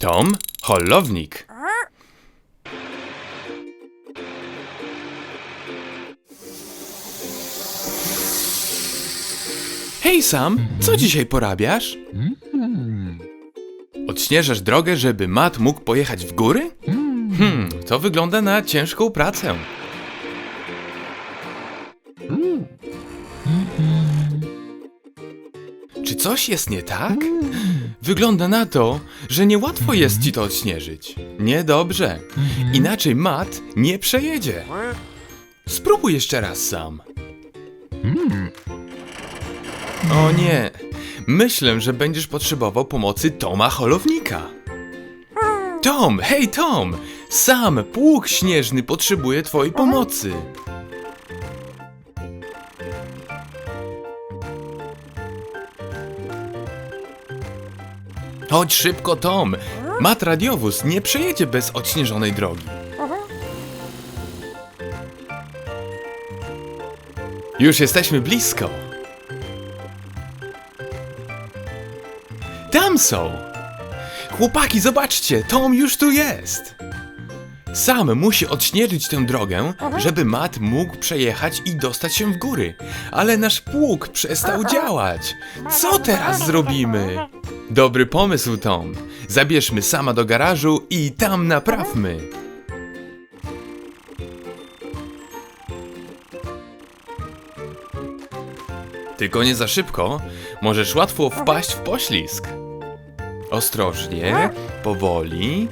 Tom, holownik. Hej Sam, co dzisiaj porabiasz? Odśnieżasz drogę, żeby Matt mógł pojechać w góry? Hmm, to wygląda na ciężką pracę. Czy coś jest nie tak? Wygląda na to, że niełatwo jest ci to odśnieżyć. Niedobrze. Inaczej Matt nie przejedzie. Spróbuj jeszcze raz sam. O nie. Myślę, że będziesz potrzebował pomocy Toma Holownika. Tom, hej Tom! Sam pług śnieżny potrzebuje twojej pomocy. Chodź szybko, Tom. Mat radiowóz nie przejedzie bez odśnieżonej drogi. Już jesteśmy blisko. Tam są. Chłopaki, zobaczcie, Tom już tu jest. Sam musi odśnieżyć tę drogę, żeby Matt mógł przejechać i dostać się w góry. Ale nasz pług przestał działać. Co teraz zrobimy? Dobry pomysł, Tom. Zabierzmy sama do garażu i tam naprawmy. Tylko nie za szybko, możesz łatwo wpaść w poślizg. Ostrożnie, powoli.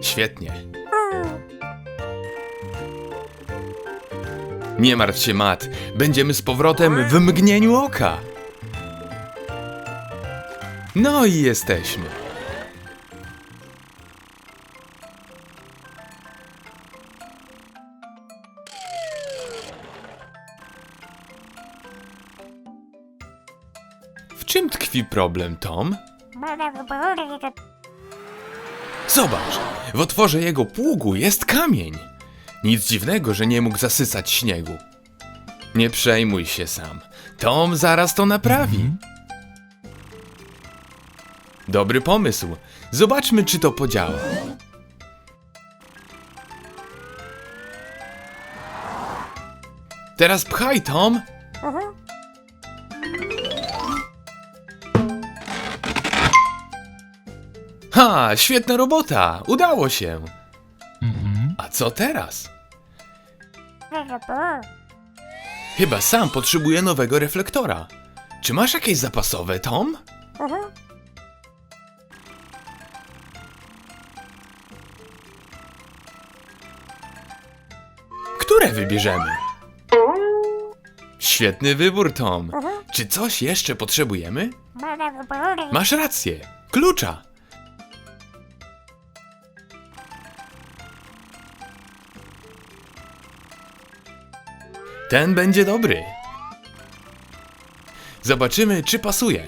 Świetnie. Nie martw się, Matt. Będziemy z powrotem w mgnieniu oka. No i jesteśmy. W czym tkwi problem, Tom? Zobacz, w otworze jego pługu jest kamień. Nic dziwnego, że nie mógł zasysać śniegu. Nie przejmuj się sam. Tom zaraz to naprawi. Dobry pomysł. Zobaczmy, czy to podziała. Teraz pchaj, Tom. Ha, świetna robota. Udało się. Co teraz? Chyba sam potrzebuję nowego reflektora. Czy masz jakieś zapasowe, Tom? Które wybierzemy? Świetny wybór, Tom. Czy coś jeszcze potrzebujemy? Masz rację. Klucza. Ten będzie dobry. Zobaczymy, czy pasuje.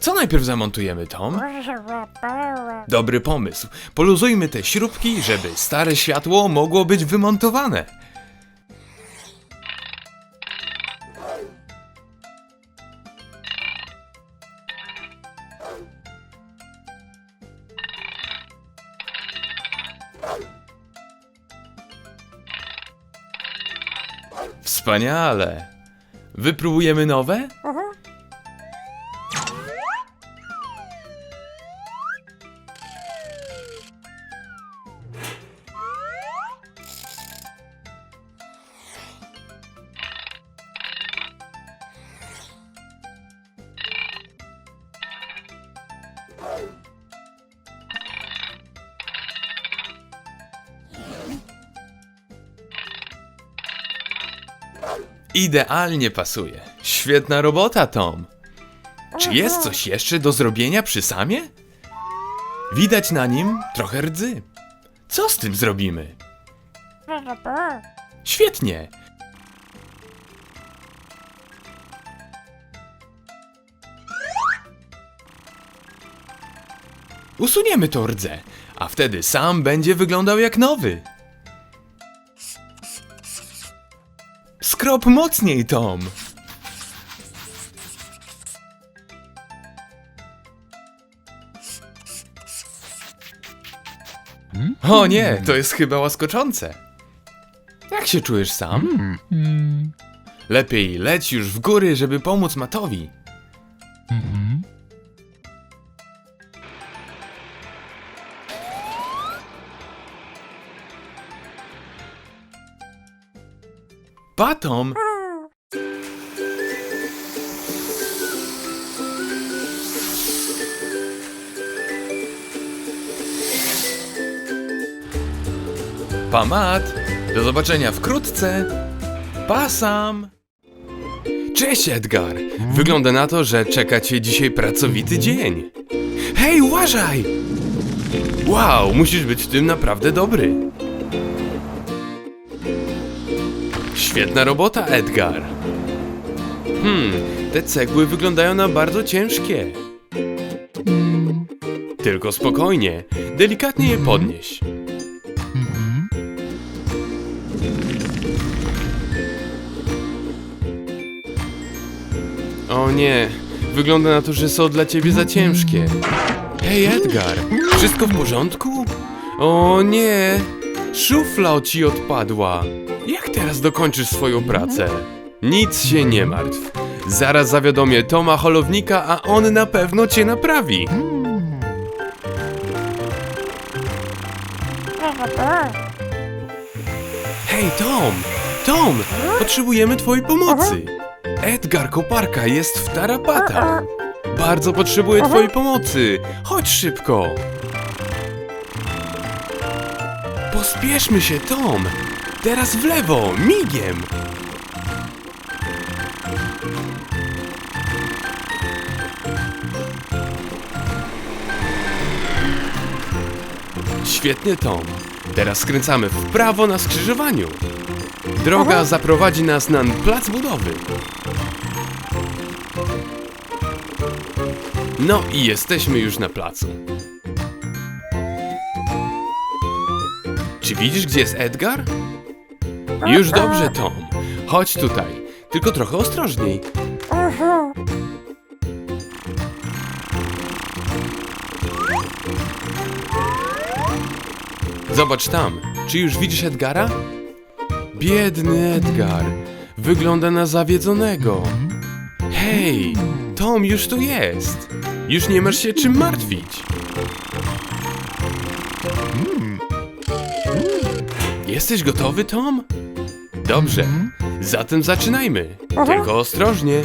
Co najpierw zamontujemy, Tom? Dobry pomysł. Poluzujmy te śrubki, żeby stare światło mogło być wymontowane. Wspaniale. Wypróbujemy nowe? Idealnie pasuje. Świetna robota, Tom. Czy jest coś jeszcze do zrobienia przy samie? Widać na nim trochę rdzy. Co z tym zrobimy? Świetnie. Usuniemy to rdzę, a wtedy sam będzie wyglądał jak nowy. Rób mocniej, Tom! O nie, to jest chyba łaskoczące. Jak się czujesz sam? Hmm. Lepiej leć już w góry, żeby pomóc Matowi. Hmm. Patom! Pamat! Do zobaczenia wkrótce! Pasam! Cześć Edgar! Wygląda na to, że czeka cię dzisiaj pracowity dzień. Hej, uważaj! Wow, musisz być w tym naprawdę dobry. Świetna robota, Edgar. Hmm, te cegły wyglądają na bardzo ciężkie. Tylko spokojnie, delikatnie je podnieś. O nie, wygląda na to, że są dla ciebie za ciężkie. Hej Edgar, wszystko w porządku? O nie, szufla ci odpadła. Teraz dokończysz swoją pracę? Nic się nie martw. Zaraz zawiadomię Toma Holownika, a on na pewno cię naprawi. Hej Tom! Tom! Potrzebujemy twojej pomocy! Edgar Koparka jest w tarapatach! Bardzo potrzebuję twojej pomocy! Chodź szybko! Pospieszmy się, Tom! Teraz w lewo, migiem! Świetnie, Tom. Teraz skręcamy w prawo na skrzyżowaniu. Droga zaprowadzi nas na plac budowy. No i jesteśmy już na placu. Czy widzisz, gdzie jest Edgar? Już dobrze, Tom. Chodź tutaj. Tylko trochę ostrożniej. Zobacz tam. Czy już widzisz Edgara? Biedny Edgar. Wygląda na zawiedzonego. Hej, Tom już tu jest. Już nie masz się czym martwić. Jesteś gotowy, Tom? Dobrze, zatem zaczynajmy. Tylko ostrożnie.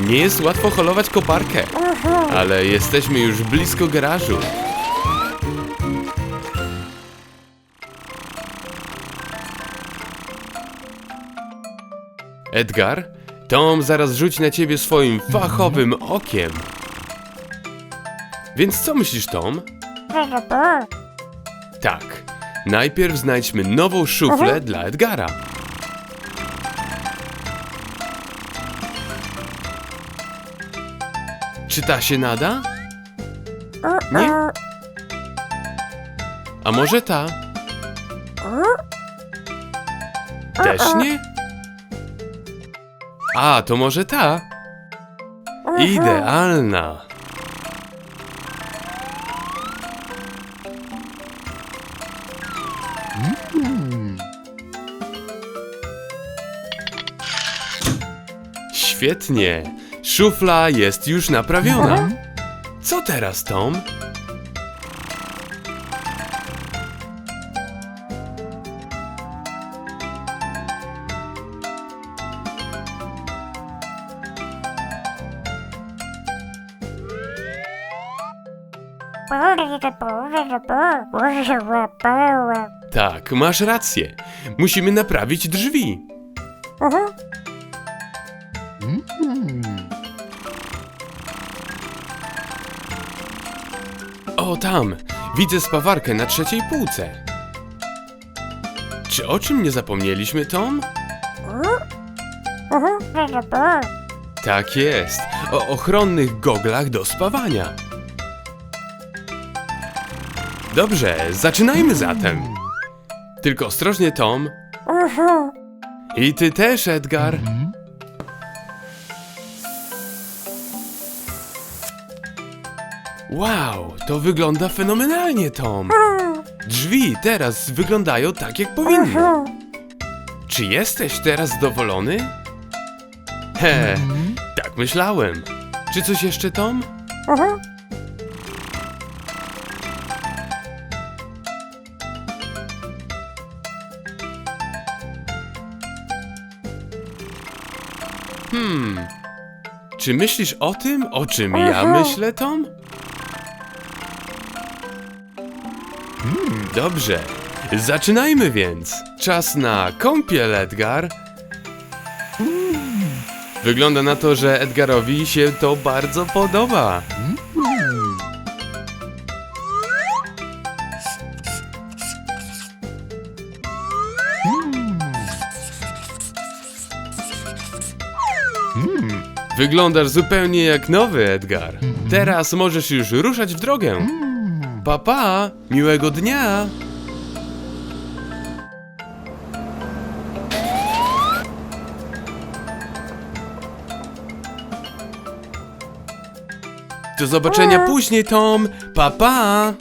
Nie jest łatwo holować koparkę, ale jesteśmy już blisko garażu. Edgar, Tom zaraz rzuci na ciebie swoim fachowym okiem. Więc co myślisz, Tom? Tak. Najpierw znajdźmy nową szuflę dla Edgara. Czy ta się nada? Nie? A może ta? Też nie? A, to może ta? Idealna. Świetnie. Szufla jest już naprawiona. Co teraz, Tom? Tak, masz rację. Musimy naprawić drzwi. O, tam! Widzę spawarkę na trzeciej półce. Czy o czym nie zapomnieliśmy, Tom? Tak jest. O ochronnych goglach do spawania. Dobrze, zaczynajmy zatem. Tylko ostrożnie, Tom. I ty też, Edgar. Wow, to wygląda fenomenalnie, Tom. Drzwi teraz wyglądają tak, jak powinny. Czy jesteś teraz zadowolony? He, tak myślałem. Czy coś jeszcze, Tom? Hmm. Czy myślisz o tym, o czym ja myślę, Tom? Hmm, dobrze. Zaczynajmy więc. Czas na kąpiel, Edgar. Wygląda na to, że Edgarowi się to bardzo podoba. Wyglądasz zupełnie jak nowy, Edgar. Teraz możesz już ruszać w drogę. Papa, pa, miłego dnia. Do zobaczenia później, Tom. Pa, pa.